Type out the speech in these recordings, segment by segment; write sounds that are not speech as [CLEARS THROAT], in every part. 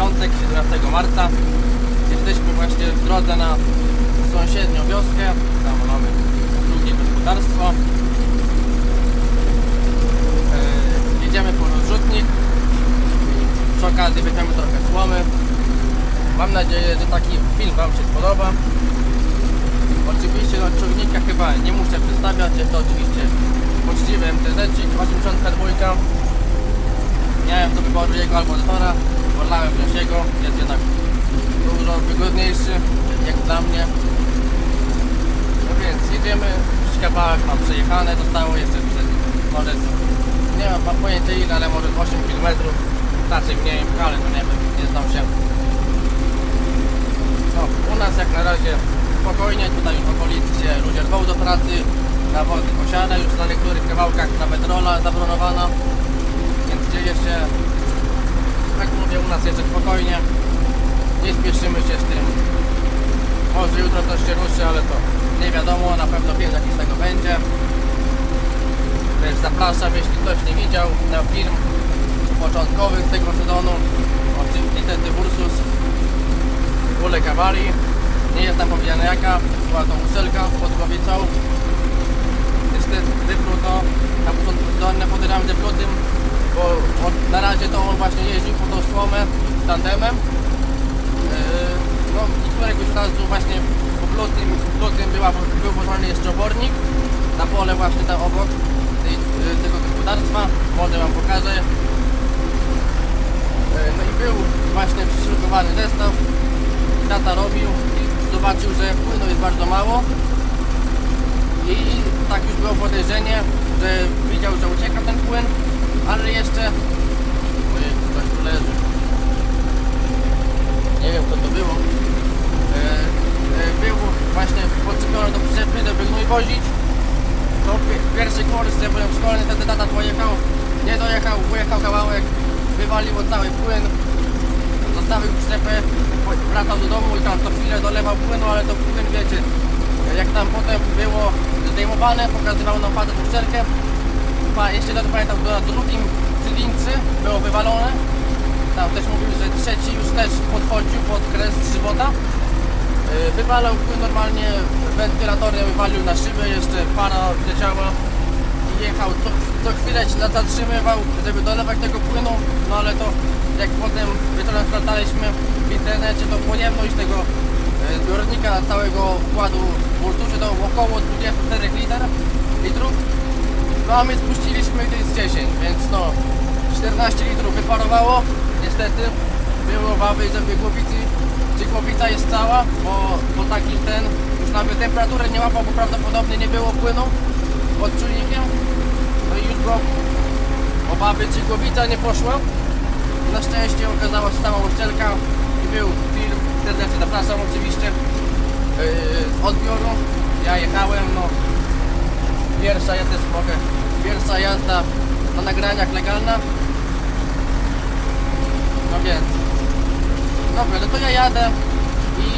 piątek, 17 marca. Jesteśmy właśnie w drodze na sąsiednią wioskę. Tam mamy drugie gospodarstwo. Yy, jedziemy po rozrzutnik. Przy okazji weźmiemy trochę słomy. Mam nadzieję, że taki film Wam się spodoba. Oczywiście ciągnika chyba nie muszę przedstawiać. Jest to oczywiście poczciwy MTZ 82. Miałem do wyboru jego albo Tora. Wolałem jego. Jest jednak dużo wygodniejszy jak dla mnie. No więc jedziemy. Już kawałek mam przejechane. Zostało jeszcze przed, może nie mam, pojęcia ile, ale może z 8 km. Raczej mniej, ale no nie wiem, nie znam się. No, u nas jak na razie spokojnie, tutaj w okolicy się ludzie rwą do pracy, nawozy posiada, już na niektórych kawałkach nawet rola zabronowana, więc dzieje się, tak mówię, u nas jeszcze spokojnie, nie spieszymy się z tym, może jutro coś się ruszy, ale to nie wiadomo, na pewno film jakiś z tego będzie, więc zapraszam, jeśli ktoś nie widział, na film początkowy z tego sezonu, o czym Niestety Ursus. Uległ awarii. Nie jest tam powiedziane jaka, była to uselka pod głowicą. Niestety wypluł to, na początku zdolne podejrzewam, że tym, bo na razie to on właśnie jeździł po tą słomę tandemem. Yy, no i któregoś razu właśnie po plutym, plutym była, był włożony jeszcze obornik na pole właśnie tam obok tej, yy, tego gospodarstwa. Może Wam pokażę. Yy, No i był właśnie przyszykowany zestaw tata robił i zobaczył, że płynu jest bardzo mało i tak już było podejrzenie, że widział, że ucieka ten płyn, ale jeszcze ojej, coś tu leży nie wiem co to było. E, e, był właśnie podczepiony do przyczepy, żeby gnój wozić. To pi- pierwszy kurs, ja byłem szkolny, wtedy tata pojechał nie dojechał, pojechał kawałek wywaliło cały płyn. Zostawił przyczepę, wracał do domu i tam co chwilę dolewał płynu, ale to płyn wiecie, jak tam potem było zdejmowane, pokazywał nam facet uszczelkę, jeszcze dobrze pamiętam, na drugim cylindrze było wywalone, tam też mówił, że trzeci już też podchodził pod kres żywota, Yy, wywalał normalnie, wentylator nie wywalił na szybę, jeszcze para leciała i jechał, co, co chwilę się zatrzymywał, żeby dolewać tego płynu, no ale to jak potem wieczorem sprawdzaliśmy w internecie, to pojemność tego e, zbiornika całego układu w Ursusie to około 24 liter, litrów, no a my spuściliśmy gdzieś z 10, więc no 14 litrów wyparowało, niestety było bawy, że w głowicy, czy głowica jest cała, bo, bo taki ten, już nawet temperatury nie łapał, bo prawdopodobnie nie było płynu pod czujnikiem, no i już obawy, czy głowica nie poszła. Na szczęście okazała się stała uszczelka i był film, serdecznie zapraszam oczywiście yy, odbioru. Ja jechałem, no pierwsza, ja też mogę, pierwsza jazda na nagraniach legalna. No więc, dobra, no to ja jadę i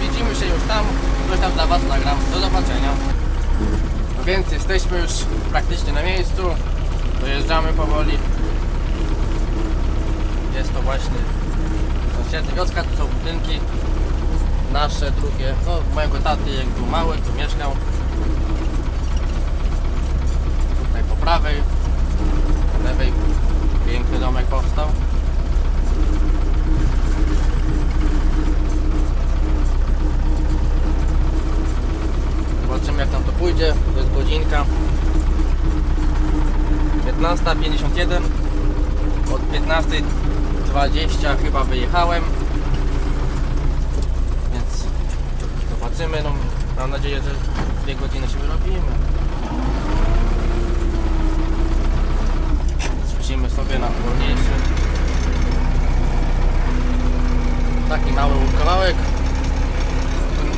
widzimy się już tam, coś tam dla Was nagram. Do zobaczenia. No więc jesteśmy już praktycznie na miejscu, dojeżdżamy powoli. Jest to właśnie sąsiednia wioska, to są budynki nasze, drugie, no mojego taty jak był mały, tu mieszkał. Tutaj po prawej, lewej piękny domek powstał. Zobaczymy jak nam to pójdzie, to jest godzinka 15.51 od 15.20 chyba wyjechałem. Więc zobaczymy no, mam nadzieję, że dwie godziny się wyrobimy. Zrzucimy sobie na wolniejszy. Taki mały kawałek.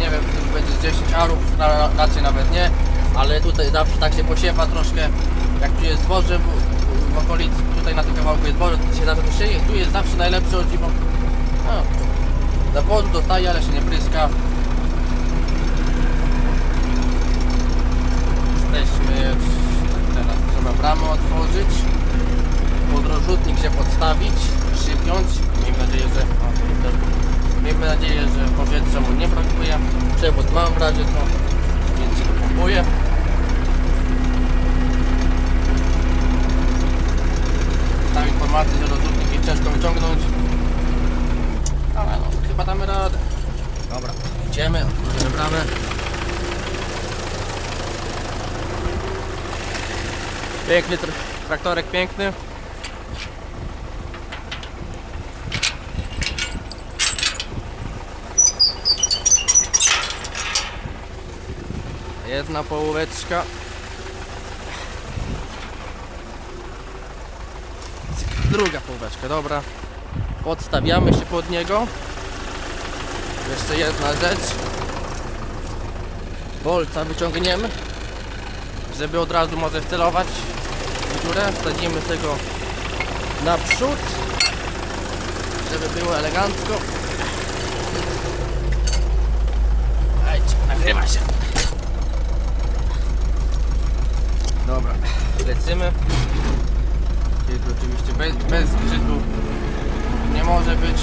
Nie wiem, czy będzie z 10 arów, ra- ra- raczej nawet nie, ale tutaj zawsze tak się posiewa troszkę, jak tu jest zboże tutaj na tym kawałku jest Boże, się zawsze tu jest zawsze najlepsze od zimą. No, zawodu dostaje, ale się nie pryska. Jesteśmy już teraz, trzeba bramę otworzyć, podrożutnik się podstawić, przypiąć. Miejmy nadzieję, że... Miejmy nadzieję, że powietrza mu nie brakuje. Przewód mam w razie co, więc się pompuje. Piękny tr- traktorek, piękny. Jedna połóweczka. Druga połóweczka, dobra. Podstawiamy się pod niego. Jeszcze jedna rzecz. Bolca wyciągniemy, żeby od razu może wcelować dziurę. Wsadzimy tego naprzód, żeby było elegancko. Dajcie, nagrywa się. Dobra, lecimy. Tylko oczywiście bez, bez zgrzytu nie może być.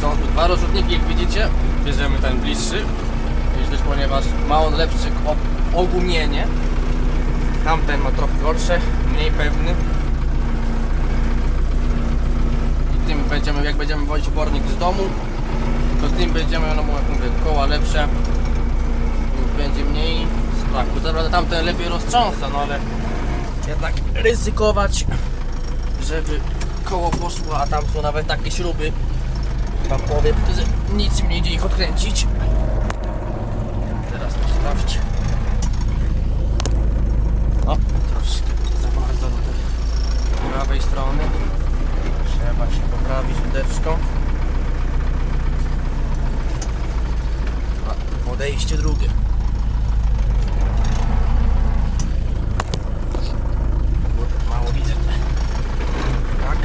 Są tu dwa rozrzutniki, jak widzicie. Bierzemy ten bliższy, gdyż ponieważ ma on lepsze ogumienie. Tamten ma trochę gorsze, mniej pewny. I tym będziemy, jak będziemy wozić bornik z domu, to tym będziemy, no bo jak mówię, koła lepsze, będzie mniej strachu. Dobra, tamten lepiej roztrząsa, no ale jednak ryzykować, żeby koło poszło, a tam są nawet takie śruby, wam powiem, że nic mi nie idzie ich odkręcić. Teraz to sprawdź. O, troszkę za bardzo do tej prawej strony. Trzeba się poprawić łódeczką. A, podejście drugie. Mało widzę. Tak.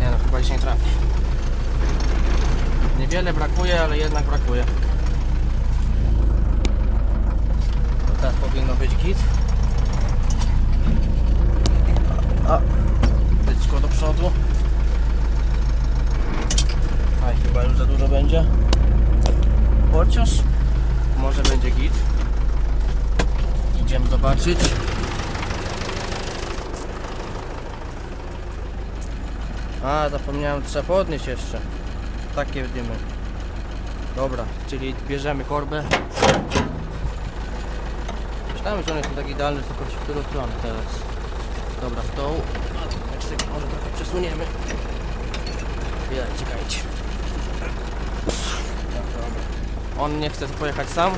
Nie no, chyba dzisiaj nie. Niewiele brakuje, ale jednak brakuje. To teraz powinno być git. A, tyczko do przodu. A chyba już za dużo będzie. Chociaż może będzie git. Idziemy zobaczyć. A, zapomniałem, trzeba podnieść jeszcze. Takie dymy. Dobra, czyli bierzemy korbę. Myślałem, że on jest tak idealny, tylko w którą stronę teraz. Dobra, w tą. Jak może trochę przesuniemy. Chwilę, czekajcie. Dobra. On nie chce pojechać sam.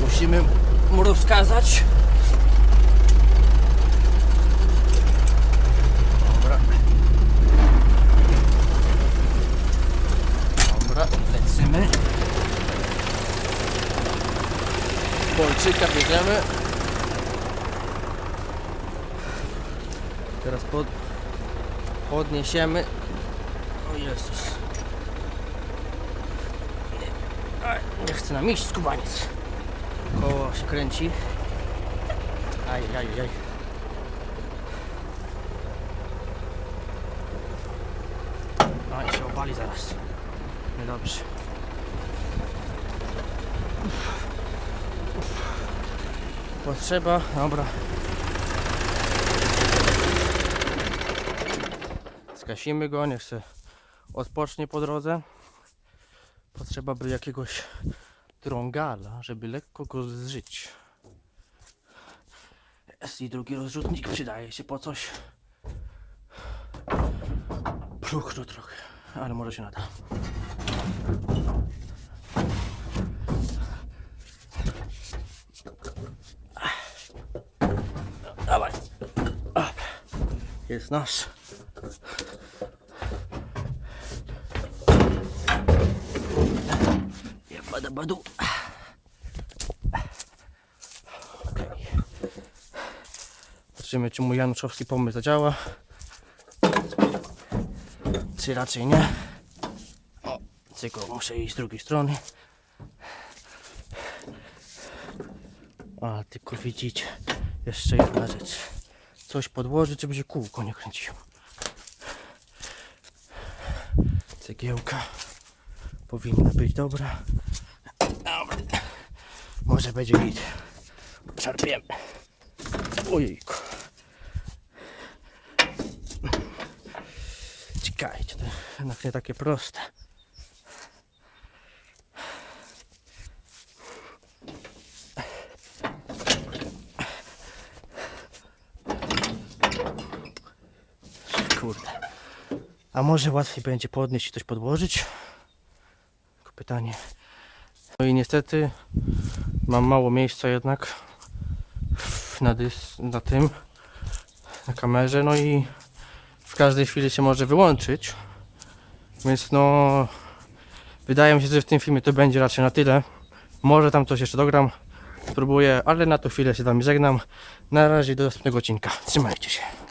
Musimy mu rozkazać. Dobra. Dobra, lecimy. Bolczyka bierzemy. Teraz pod, podniesiemy. O Jezus. Nie, aj, chce nam iść skubaniec. Koło się kręci. Aj, aj, aj. A i się obali zaraz. Niedobrze. Potrzeba, dobra. Skasimy go, niech se odpocznie po drodze. Potrzeba by jakiegoś drągala, żeby lekko go zżyć. Jest i drugi rozrzutnik przydaje się po coś. Próchno trochę, ale może się nada. Jest nasz. Ja bada badu. Zobaczymy, czy mój Januszowski pomysł zadziała. Czy raczej nie. O, tylko muszę iść z drugiej strony. A, tylko widzicie, Jeszcze jedna rzecz. Coś podłożyć, żeby się kółko nie kręciło. Cegiełka powinna być dobra. Dobra. Może będzie git. Szarpiemy. Ojejku. Czekajcie, to nie takie proste. A może łatwiej będzie podnieść i coś podłożyć? Tylko pytanie. No i niestety mam mało miejsca jednak na, dys, na tym, na kamerze, no i w każdej chwili się może wyłączyć. Więc no, wydaje mi się, że w tym filmie to będzie raczej na tyle. Może tam coś jeszcze dogram, spróbuję, ale na tą chwilę się z wami żegnam. Na razie do następnego odcinka. Trzymajcie się.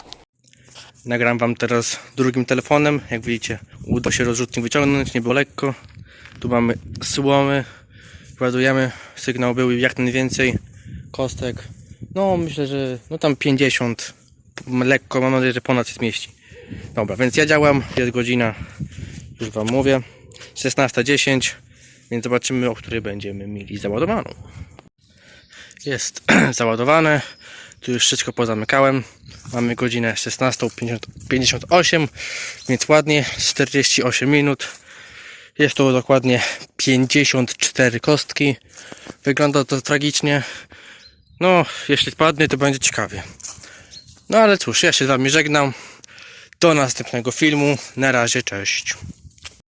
Nagram wam teraz drugim telefonem. Jak widzicie, uda się rozrzutnik wyciągnąć, nie było lekko. Tu mamy słomy, ładujemy. Sygnał był jak najwięcej. Kostek, no myślę, że no tam 50 lekko, mam nadzieję, że ponad się zmieści. Dobra, więc ja działam, jest godzina, już wam mówię, 16.10, więc zobaczymy, o której będziemy mieli załadowaną. Jest [CLEARS THROAT] załadowane, tu już wszystko pozamykałem. Mamy godzinę 16.58, więc ładnie 48 minut. Jest to dokładnie 54 kostki. Wygląda to tragicznie. No, jeśli spadnie, to będzie ciekawie. No ale cóż, ja się z Wami żegnam. Do następnego filmu. Na razie, cześć.